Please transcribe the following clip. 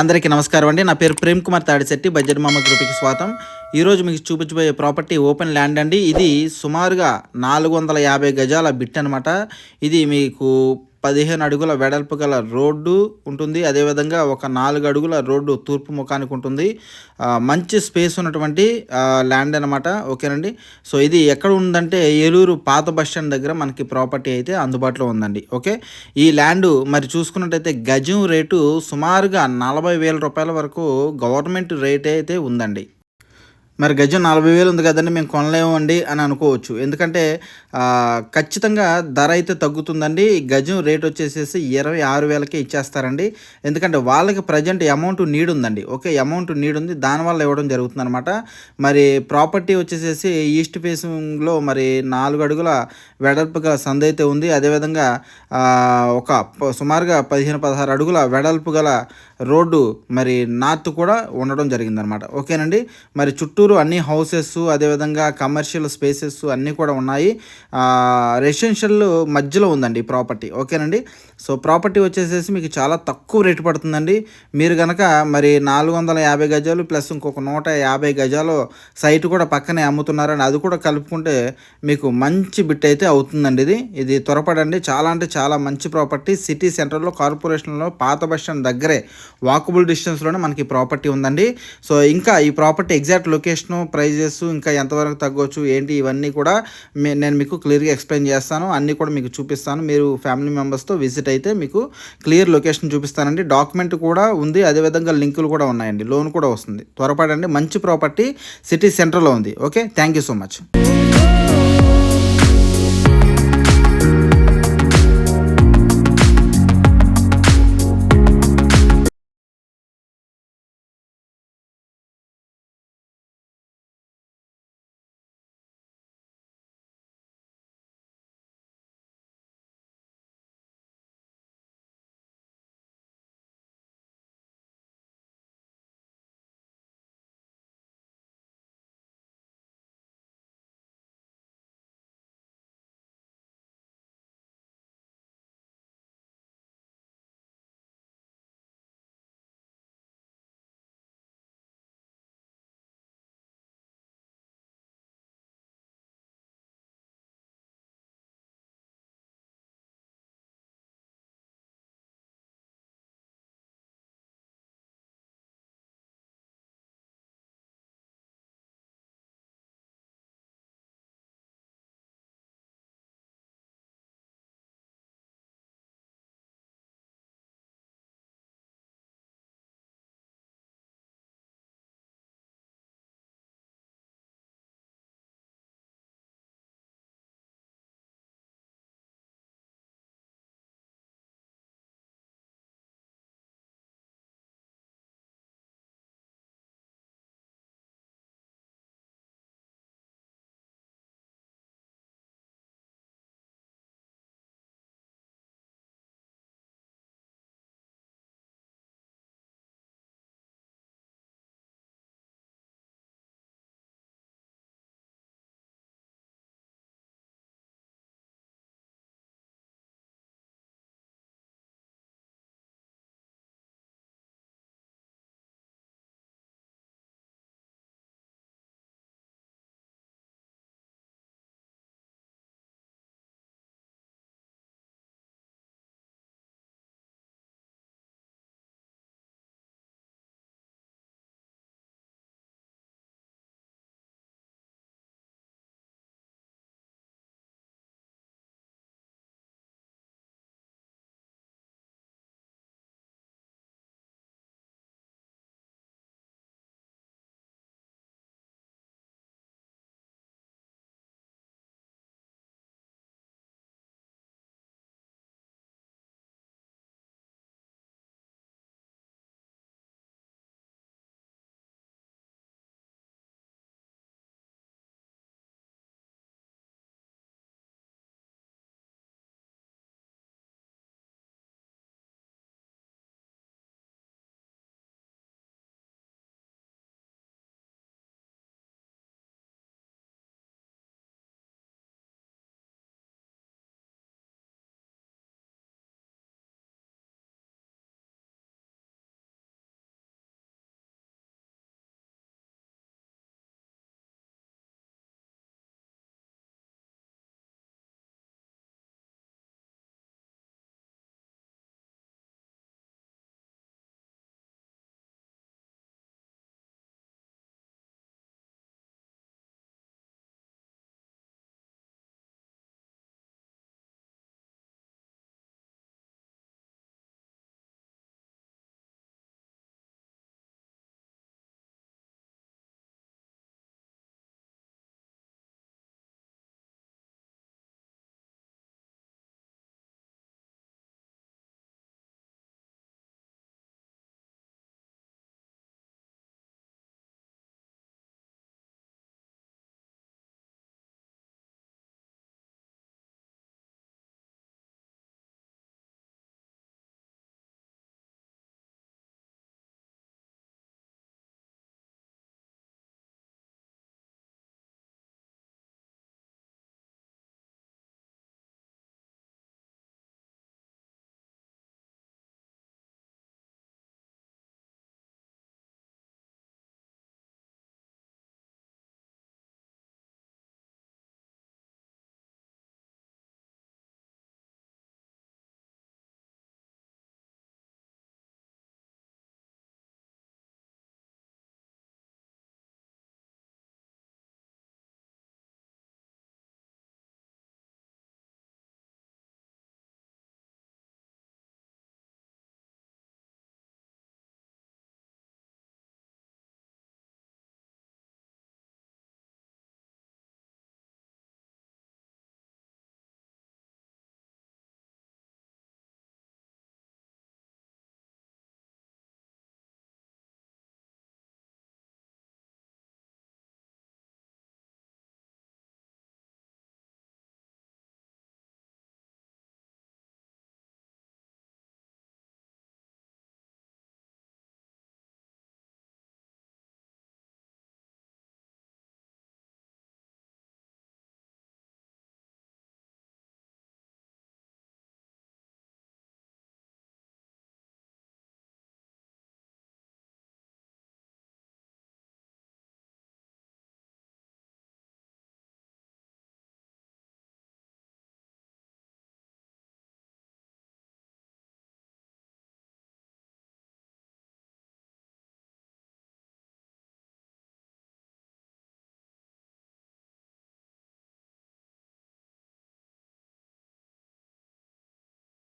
అందరికీ నమస్కారం అండి. నా పేరు ప్రేమ్ కుమార్ తాడిశెట్టి బడ్జెట్ మామ గ్రూప్కి స్వాగతం. ఈరోజు మీకు చూపించబోయే ప్రాపర్టీ ఓపెన్ ల్యాండ్ అండి. ఇది సుమారుగా నాలుగు వందల యాభై గజాల బిట్ అనమాట ఇది మీకు పదిహేను అడుగుల వెడల్పు గల రోడ్డు ఉంటుంది. అదేవిధంగా ఒక నాలుగు అడుగుల రోడ్డు తూర్పు ముఖానికి ఉంటుంది. మంచి స్పేస్ ఉన్నటువంటి ల్యాండ్ అనమాట ఓకేనండి? సో ఇది ఎక్కడ ఉందంటే ఏలూరు పాత బస్ స్టాండ్ దగ్గర మనకి ప్రాపర్టీ అయితే అందుబాటులో ఉందండి. ఓకే? ఈ ల్యాండ్ మరి చూసుకున్నట్టయితే గజం రేటు సుమారుగా నలభై వేల రూపాయల వరకు గవర్నమెంట్ రేట్ అయితే ఉందండి. మరి గజం నలభై వేలు ఉంది కదండి మేము కొనలేము అండి అని అనుకోవచ్చు. ఎందుకంటే ఖచ్చితంగా ధర అయితే తగ్గుతుందండి. గజం రేట్ వచ్చేసేసి ఇరవై ఆరు వేలకే ఇచ్చేస్తారండి. ఎందుకంటే వాళ్ళకి ప్రజెంట్ అమౌంట్ నీడ్ ఉందండి. ఓకే అమౌంట్ నీడ్ ఉంది. దానివల్ల ఇవ్వడం జరుగుతుంది అనమాట మరి ప్రాపర్టీ వచ్చేసేసి ఈస్ట్ ఫేసింగ్లో మరి నాలుగు అడుగుల వెడల్పుగా సంద అయితే ఉంది. అదేవిధంగా ఒక సుమారుగా పదిహేను పదహారు అడుగుల వెడల్పు గల రోడ్డు మరి నార్త్ కూడా ఉండడం జరిగిందనమాట ఓకేనండి. మరి చుట్టూరు అన్ని హౌసెస్ అదేవిధంగా కమర్షియల్ స్పేసెస్ అన్నీ కూడా ఉన్నాయి. రెసిడెన్షియల్ మధ్యలో ఉందండి ఈ ప్రాపర్టీ ఓకేనండి? సో ప్రాపర్టీ వచ్చేసేసి మీకు చాలా తక్కువ రేటు పడుతుందండి. మీరు కనుక మరి నాలుగు వందల యాభై గజాలు ప్లస్ ఇంకొక నూట యాభై గజాలు సైట్ కూడా పక్కనే అమ్ముతున్నారని అది కూడా కలుపుకుంటే మీకు మంచి బిట్ అయితే అవుతుందండి ఇది. ఇది త్వరపడండి. చాలా అంటే చాలా మంచి ప్రాపర్టీ సిటీ సెంటర్లో కార్పొరేషన్లో పాత బస్ స్టాండ్ దగ్గరే వాకబుల్ డిస్టెన్స్లోనే మనకి ప్రాపర్టీ ఉందండి. సో ఇంకా ఈ ప్రాపర్టీ ఎగ్జాక్ట్ లొకేషను ప్రైజెస్ ఇంకా ఎంతవరకు తగ్గవచ్చు ఏంటి ఇవన్నీ కూడా నేను మీకు మీకు క్లియర్గా ఎక్స్ప్లెయిన్ చేస్తాను. అన్నీ కూడా మీకు చూపిస్తాను. మీరు ఫ్యామిలీ మెంబర్స్తో విజిట్ అయితే మీకు క్లియర్ లొకేషన్ చూపిస్తానండి. డాక్యుమెంట్ కూడా ఉంది. అదేవిధంగా లింకులు కూడా ఉన్నాయండి. లోన్ కూడా వస్తుంది. త్వరపడండి. మంచి ప్రాపర్టీ సిటీ సెంటర్లో ఉంది. Okay? Thank you so much.